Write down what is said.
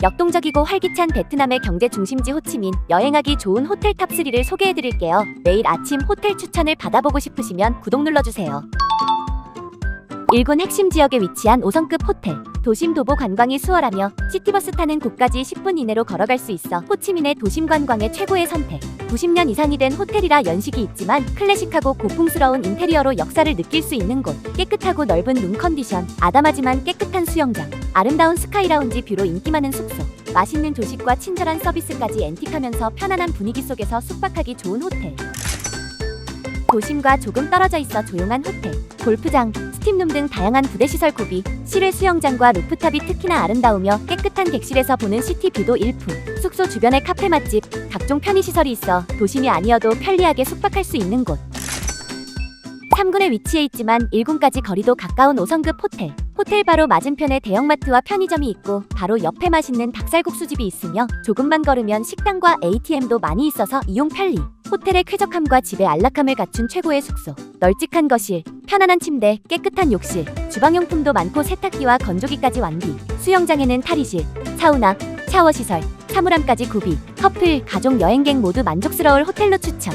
역동적이고 활기찬 베트남의 경제 중심지 호치민 여행하기 좋은 호텔 탑3를 소개해드릴게요. 매일 아침 호텔 추천을 받아보고 싶으시면 구독 눌러주세요. 일군 핵심 지역에 위치한 5성급 호텔. 도심 도보 관광이 수월하며 시티버스 타는 곳까지 10분 이내로 걸어갈 수 있어 호치민의 도심 관광의 최고의 선택. 90년 이상이 된 호텔이라 연식이 있지만 클래식하고 고풍스러운 인테리어로 역사를 느낄 수 있는 곳. 깨끗하고 넓은 룸 컨디션, 아담하지만 깨끗한 수영장, 아름다운 스카이 라운지 뷰로 인기 많은 숙소. 맛있는 조식과 친절한 서비스까지 앤틱하면서 편안한 분위기 속에서 숙박하기 좋은 호텔. 도심과 조금 떨어져 있어 조용한 호텔, 골프장, 스팀룸 등 다양한 부대 시설 구비, 실외 수영장과 루프탑이 특히나 아름다우며 깨끗한 객실에서 보는 시티뷰도 일품. 숙소 주변에 카페 맛집, 각종 편의 시설이 있어 도심이 아니어도 편리하게 숙박할 수 있는 곳. 3군에 위치해 있지만 1군까지 거리도 가까운 5성급 호텔. 호텔 바로 맞은편에 대형마트와 편의점이 있고 바로 옆에 맛있는 닭살국수집이 있으며 조금만 걸으면 식당과 ATM도 많이 있어서 이용 편리. 호텔의 쾌적함과 집의 안락함을 갖춘 최고의 숙소. 널찍한 거실, 편안한 침대, 깨끗한 욕실, 주방용품도 많고 세탁기와 건조기까지 완비. 수영장에는 탈의실, 사우나, 샤워 시설, 사물함까지 구비. 커플, 가족, 여행객 모두 만족스러울 호텔로 추천.